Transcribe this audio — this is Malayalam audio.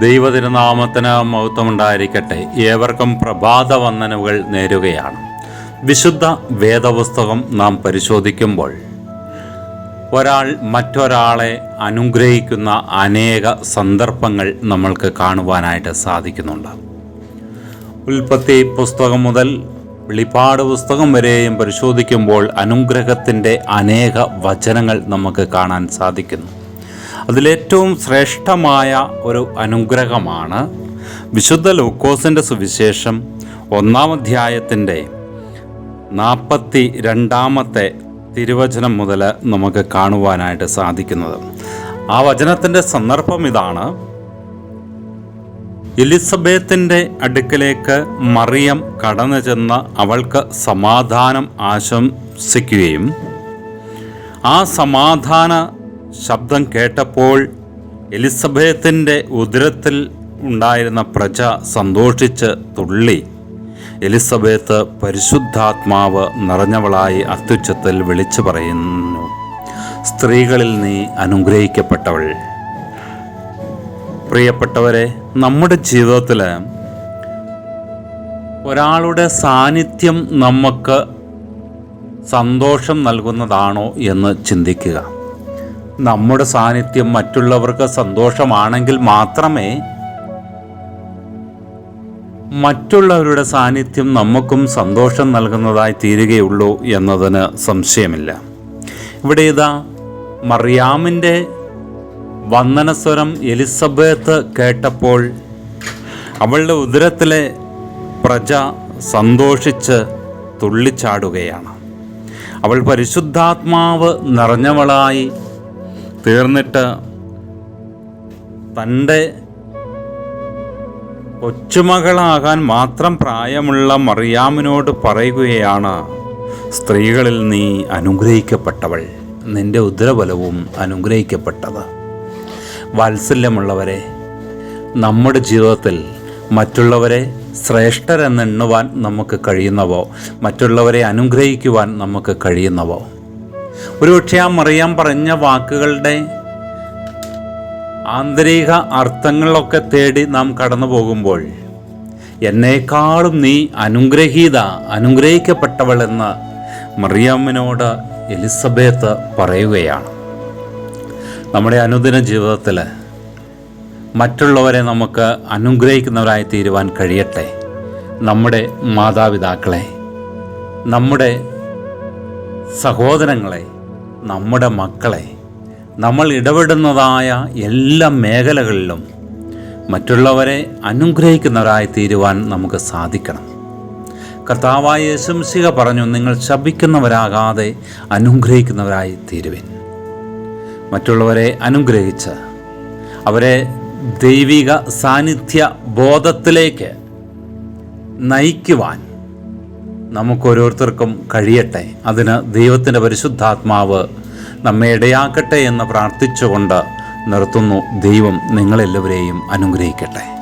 ദൈവതിരുനാമത്തിന് മഹത്വമുണ്ടായിരിക്കട്ടെ. ഏവർക്കും പ്രഭാത വന്ദനവുകൾ നേരുകയാണ്. വിശുദ്ധ വേദപുസ്തകം നാം പരിശോധിക്കുമ്പോൾ ഒരാൾ മറ്റൊരാളെ അനുഗ്രഹിക്കുന്ന അനേക സന്ദർഭങ്ങൾ നമ്മൾക്ക് കാണുവാനായിട്ട് സാധിക്കുന്നുണ്ട്. ഉൽപ്പത്തി പുസ്തകം മുതൽ വെളിപ്പാട് പുസ്തകം വരെയും പരിശോധിക്കുമ്പോൾ അനുഗ്രഹത്തിന്റെ അനേക വചനങ്ങൾ നമുക്ക് കാണാൻ സാധിക്കുന്നു. അതിലേറ്റവും ശ്രേഷ്ഠമായ ഒരു അനുഗ്രഹമാണ് വിശുദ്ധ ലൂക്കോസിന്റെ സുവിശേഷം ഒന്നാം അധ്യായത്തിന്റെ നാൽപ്പത്തി രണ്ടാമത്തെ തിരുവചനം മുതൽ നമുക്ക് കാണുവാനായിട്ട് സാധിക്കുന്നത്. ആ വചനത്തിന്റെ സന്ദർഭം ഇതാണ്. എലിസബത്തിന്റെ അടുക്കലേക്ക് മറിയം കടന്നു ചെന്ന് അവൾക്ക് സമാധാനം ആശംസിക്കുകയും ആ സമാധാന ശബ്ദം കേട്ടപ്പോൾ എലിസബത്തിന്റെ ഉദരത്തിൽ ഉണ്ടായിരുന്ന പ്രജ സന്തോഷിച്ച് തുള്ളി. എലിസബത്ത് പരിശുദ്ധാത്മാവ് നിറഞ്ഞവളായി അത്യുച്ചത്തിൽ വിളിച്ചു പറയുന്നു സ്ത്രീകളിൽ നീ അനുഗ്രഹിക്കപ്പെട്ടവൾ. പ്രിയപ്പെട്ടവരെ നമ്മുടെ ജീവിതത്തിൽ ഒരാളുടെ സാന്നിധ്യം നമുക്ക് സന്തോഷം നൽകുന്നതാണോ എന്ന് ചിന്തിക്കുക. നമ്മുടെ സാന്നിധ്യം മറ്റുള്ളവർക്ക് സന്തോഷമാണെങ്കിൽ മാത്രമേ മറ്റുള്ളവരുടെ സാന്നിധ്യം നമുക്കും സന്തോഷം നൽകുന്നതായി തീരുകയുള്ളൂ എന്നതിന് സംശയമില്ല. ഇവിടെ ഇതാ മറിയാമിന്റെ വന്ദനസ്വരം എലിസബത്ത് കേട്ടപ്പോൾ അവളുടെ ഉദരത്തിലെ പ്രജ സന്തോഷിച്ച് തുള്ളിച്ചാടുകയാണ്. അവൾ പരിശുദ്ധാത്മാവ് നിറഞ്ഞവളായി തീർന്നിട്ട് തന്റെ കൊച്ചുമകളാകാൻ മാത്രം പ്രായമുള്ള മറിയാമിനോട് പറയുകയാണ് സ്ത്രീകളിൽ നീ അനുഗ്രഹിക്കപ്പെട്ടവൾ. നിന്റെ ഉദരബലവും അനുഗ്രഹിക്കപ്പെട്ടത്. വാത്സല്യമുള്ളവരെ നമ്മുടെ ജീവിതത്തിൽ മറ്റുള്ളവരെ ശ്രേഷ്ഠരെന്നെണ്ണുവാൻ നമുക്ക് കഴിയുന്നവോ? മറ്റുള്ളവരെ അനുഗ്രഹിക്കുവാൻ നമുക്ക് കഴിയുന്നവോ? ഒരുപക്ഷെ ആ മറിയാൻ പറഞ്ഞ വാക്കുകളുടെ ആന്തരിക അർത്ഥങ്ങളൊക്കെ തേടി നാം കടന്നു പോകുമ്പോൾ എന്നേക്കാളും നീ അനുഗ്രഹീത അനുഗ്രഹിക്കപ്പെട്ടവൾ എന്ന് മറിയാമ്മനോട് എലിസബത്ത് പറയുകയാണ്. നമ്മുടെ അനുദിന ജീവിതത്തിൽ മറ്റുള്ളവരെ നമുക്ക് അനുഗ്രഹിക്കുന്നവരായി തീരുവാൻ കഴിയട്ടെ. നമ്മുടെ മാതാപിതാക്കളെ നമ്മുടെ സഹോദരങ്ങളെ നമ്മുടെ മക്കളെ നമ്മൾ ഇടപെടുന്നതായ എല്ലാ മേഖലകളിലും മറ്റുള്ളവരെ അനുഗ്രഹിക്കുന്നവരായി തീരുവാൻ നമുക്ക് സാധിക്കണം. കർത്താവായ യശംസിക പറഞ്ഞു നിങ്ങൾ ശപിക്കുന്നവരാകാതെ അനുഗ്രഹിക്കുന്നവരായി തീരുവിൻ. മറ്റുള്ളവരെ അനുഗ്രഹിച്ച് അവരെ ദൈവിക സാന്നിധ്യ ബോധത്തിലേക്ക് നയിക്കുവാൻ നമുക്കോരോരുത്തർക്കും കഴിയട്ടെ. അതിന് ദൈവത്തിന്റെ പരിശുദ്ധാത്മാവ് നമ്മെ ഇടയാക്കട്ടെ എന്ന് പ്രാർത്ഥിച്ചുകൊണ്ട് നിർത്തുന്നു ദൈവം നിങ്ങളെല്ലാവരെയും അനുഗ്രഹിക്കട്ടെ.